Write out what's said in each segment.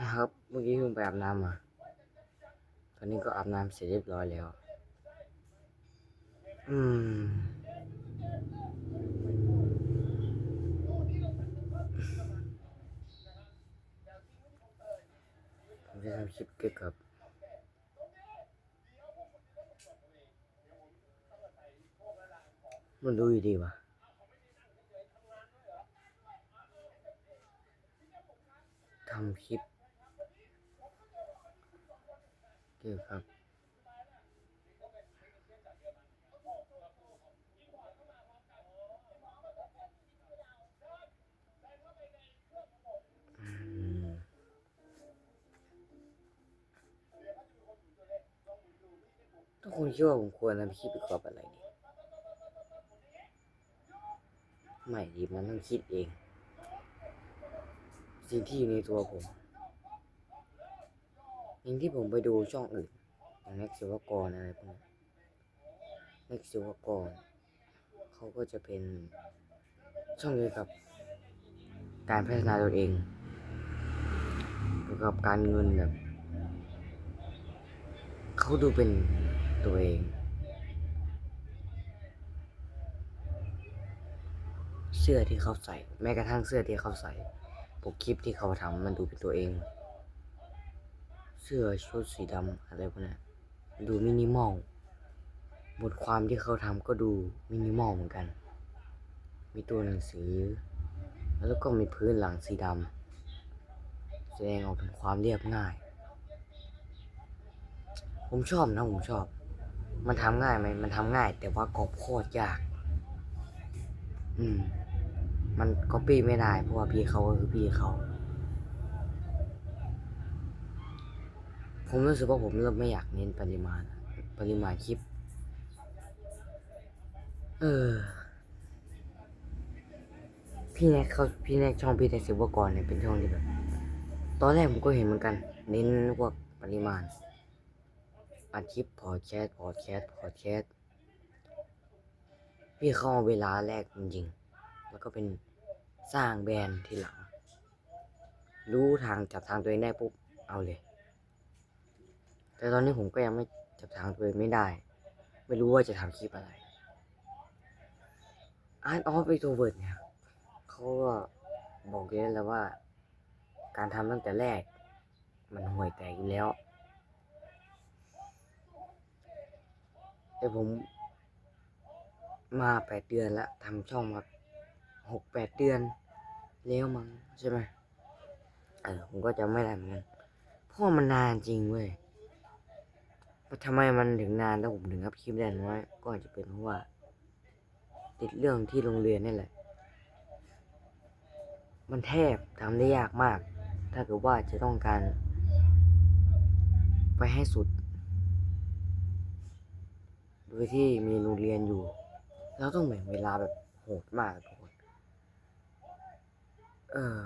นะครับ เมื่อกี้เพิ่งไปอาบน้ำมา ตอนนี้ก็อาบน้ำเสร็จเรียบร้อยแล้ว อืม ผมจะทำคลิปเกี่ยวกับมันดูอยู่ดีวะทำคลิป เกี่ยวกับอืมทุกคนคิดว่าผมควรทำคลิปเกี่ยวกับอะไรดีไม่ดีมันต้องคิดเอง สิ่งที่อยู่ในตัวผม อย่างที่ผมไปดูช่องอื่นอย่างนักศิวกรอะไรพวกนี้นักศิวกรเขาก็จะเป็นช่องเกี่ยวกับ การพัฒนาตัวเองเกี่ยวกับการเงินแบบเขาดูเป็นตัวเอง เสื้อที่เขาใส่ แม้กระทั่งเสื้อที่เขาใส่ปกคลิปที่เขาทำมันดูเป็นตัวเอง เสื้อชุดสีดำอะไรพวกนี้ดูมินิมอล บทความที่เขาทำก็ดูมินิมอลเหมือนกัน มีตัวหนังสือ แล้วก็มีพื้นหลังสีดำแสดงออกถึงความเรียบง่าย ผมชอบนะผมชอบ มันทำง่ายไหมมันทำง่าย แต่ว่ากรอบโคตรยาก อืม มันก็ปี้ไม่ได้ เพราะว่าพี่เขาก็คือพี่เขา ผมรู้สึกว่าผมเริ่มไม่อยากเน้นปริมาณ ปริมาณคลิป เออ พี่แน็กเขาพี่แน็กช่องพี่แน็กศิวกรเนี่ยเป็นช่องที่แบบ ตอนแรกผมก็เห็นเหมือนกัน เน้นพวกปริมาณ อัดคลิปพอแคสพอแคสพอแคสพี่เข้ามาเวลาแรกจริงๆ แล้วก็เป็นสร้างแบรนด์ทีหลัง รู้ทางจับทางตัวเองได้ปุ๊บ เอาเลย แต่ตอนนี้ผมก็ยังไม่จับทางตัวเองไม่ได้ ไม่รู้ว่าจะทำคลิปอะไรอาร์ตออฟไอโทเวิร์ดเนี่ยเขาก็บอกเยอะแล้วว่า การทำตั้งแต่แรก มันห่วยแตกอยู่แล้ว แต่ผมมาแปดเดือนแล้วทำช่องมาหกแปดเดือนแล้วมั้งใช่ไหมเออผมก็จะไม่ได้เหมือนกันเพราะว่ามันนานจริงเว้ย ทำไมมันถึงนานแล้วผมถึงอัพคลิปได้น้อยก็อาจจะเป็นเพราะว่า ติดเรื่องที่โรงเรียนนี่แหละ มันแทบทำได้ยากมาก ถ้าเกิดว่าจะต้องการ ไปให้สุด โดยที่มีโรงเรียนอยู่เราต้องแบ่งเวลาแบบโหดมากทุกคนเออ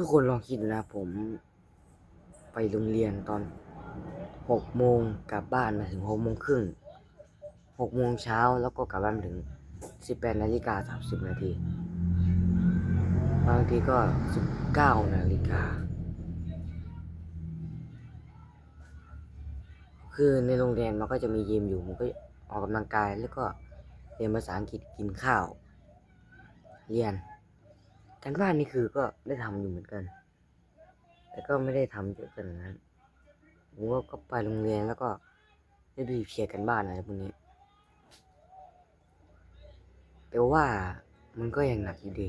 ทุกคนลองคิดดูนะผม ไปโรงเรียนตอนหกโมงกลับบ้านมาถึงหกโมงครึ่งหกโมงเช้าแล้วก็กลับบ้านถึงสิบแปดนาฬิกาสามสิบนาทีบางทีก็สิบเก้านาฬิกาคือในโรงเรียนมันก็จะมียิมอยู่มันก็ออกกำลังกายแล้วก็เรียนภาษาอังกฤษกินข้าว เรียน การบ้านนี่คือก็ได้ทำอยู่เหมือนกัน แต่ก็ไม่ได้ทำเยอะขนาดนั้นผมก็ก็ไปโรงเรียนแล้วก็ได้ดูเคลียร์กันบ้านอะไรพวกนี้ แต่ว่ามันก็ยังหนักอยู่ดี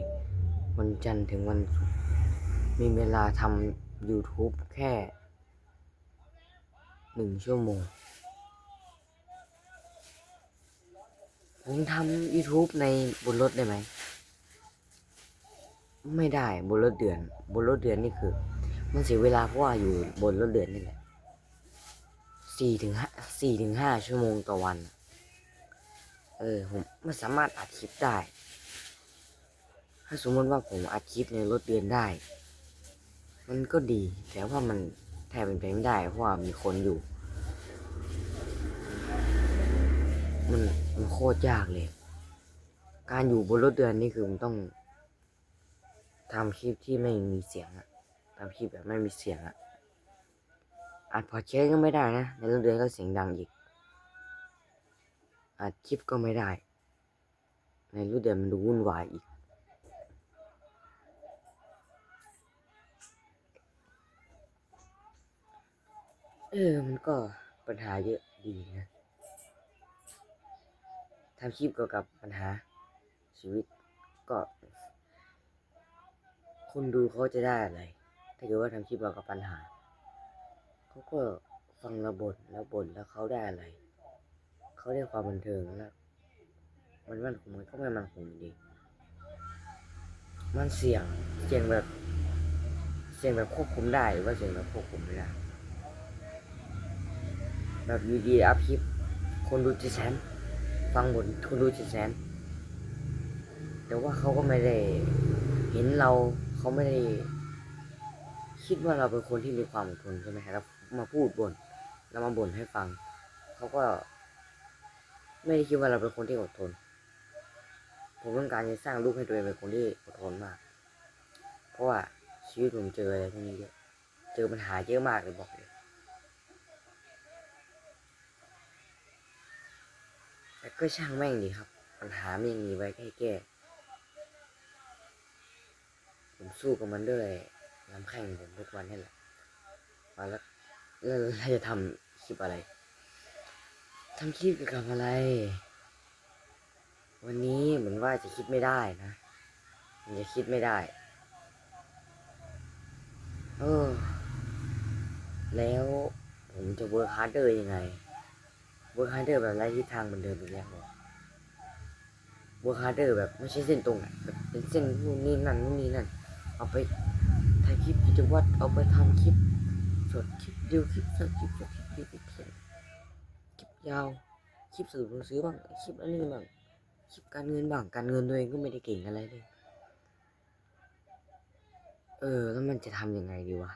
วันจันทร์ถึงวันศุกร์มีเวลาทำ YouTube แค่หนึ่งชั่วโมง ผมทำ YouTube ในบนรถได้ไหม ไม่ได้บนรถเดือน บนรถเดือนนี่คือ มันเสียเวลาเพราะว่าอยู่บนรถเดือนนี่แหละสี่ถึงห้าสี่ถึงห้าชั่วโมงต่อวัน เออผมไม่สามารถอัดคลิปได้ ถ้าสมมติว่าผมอัดคลิปในรถเดือนได้ มันก็ดี แต่ว่ามันแทบเป็นไปไม่ได้ เพราะว่ามีคนอยู่ มันมันโคตรยากเลย การอยู่บนรถเดือนนี่คือมันต้อง ทำคลิปที่ไม่มีเสียงอะทำคลิปแบบไม่มีเสียงอะอัดพอดแคก็ไม่ได้นะในรถเดือนก็เสียงดังอีกอัดคลิปก็ไม่ได้ ในรถเดือนมันดูวุ่นวายอีก เออมันก็ปัญหาเยอะดีนะทำคลิปเกี่ยวกับปัญหาชีวิตก็ คนดูเขาจะได้อะไร ถ้าเกิดว่าทำคลิปเกี่ยวกับปัญหา เขาก็ฟังเราบ่นแล้วบ่นแล้วเขาได้อะไร เขาได้ความบันเทิงแล้วมันมันคงมันก็ไม่มันคงดี มันเสี่ยงเสี่ยงแบบ เสี่ยงแบบควบคุมได้หรือว่าเสี่ยงแบบควบคุมไม่ได้ แบบยูดีอัพคลิป คนดูเจ็ดแสน ฟังบทคนดูเจ็ดแสน แต่ว่าเขาก็ไม่ได้เห็นเรา เขาไม่ได้คิดว่าเราเป็นคนที่มีความอดทนใช่ไหมครับแล้วมาพูดบ่นแล้วมาบ่นให้ฟัง เขาก็ ไม่ได้คิดว่าเราเป็นคนที่อดทน ผมต้องการจะสร้างลูกให้ตัวเองเป็นคนที่อดทนมาก เพราะว่าชีวิตผมเจออะไรพวกนี้เยอะ เจอปัญหาเยอะมากเลยบอกเลยแต่ก็ช่างแม่งดีครับ ปัญหาไม่ยังมีไว้แค่แก้ ผมสู้กับมันด้วยน้ำแข็งผมทุกวันนี่แหละมาแล้วแล้วเราจะทำคลิปอะไรทำคลิปเกี่ยวกับอะไร วันนี้เหมือนว่าจะคิดไม่ได้นะมันจะคิดไม่ได้เออแล้วผมจะเวิร์คฮาร์ดเดอร์ยังไงเวิร์คฮาร์ดเดอร์แบบไร้ทิศทางเหมือนเดิมอีกแล้วเหรอเวิร์คฮาร์ดเดอร์แบบไม่ใช่เส้นตรงอะแบบเป็นเส้นนู่นนี่นั่นนู่นนี่นั่น เอาไปถ่ายคลิปกิจวัตรเอาไปทำคลิปสดคลิปเดียวคลิปสั้นคลิปสดคลิปเดียวคลิปสั้นคลิปยาวคลิปสื่อหนังสือบ้างคลิปอะไรบ้างคลิปการเงินบ้างการเงินตัวเองก็ไม่ได้เก่งอะไรเลยเออ แล้วมันจะทำยังไงดีวะ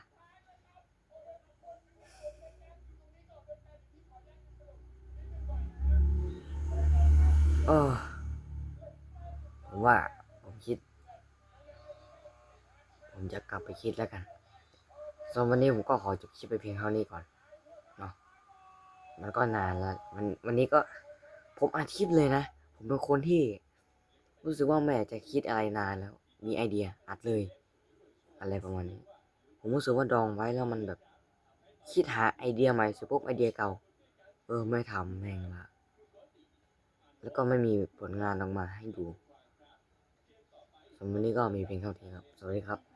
เออผมว่าผมคิด ผมจะกลับไปคิดแล้วกันส่วนวันนี้ผมก็ขอจบคลิปไปเพียงเท่านี้ก่อนเนาะมันก็นานแล้วมันวันนี้ก็ผมอัดคลิปเลยนะ ผมเป็นคนที่รู้สึกว่าแม่จะคิดอะไรนานแล้ว มีไอเดียอัดเลย อะไรประมาณนี้ ผมรู้สึกว่าดองไว้แล้วมันแบบคิดหาไอเดียใหม่เสร็จปุ๊บไอเดียเก่า เออไม่ทำแม่งละแล้วก็ไม่มีผลงานออกมาให้ดูสำหรับวันนี้ก็มีเพียงเท่านี้ครับ สวัสดีครับ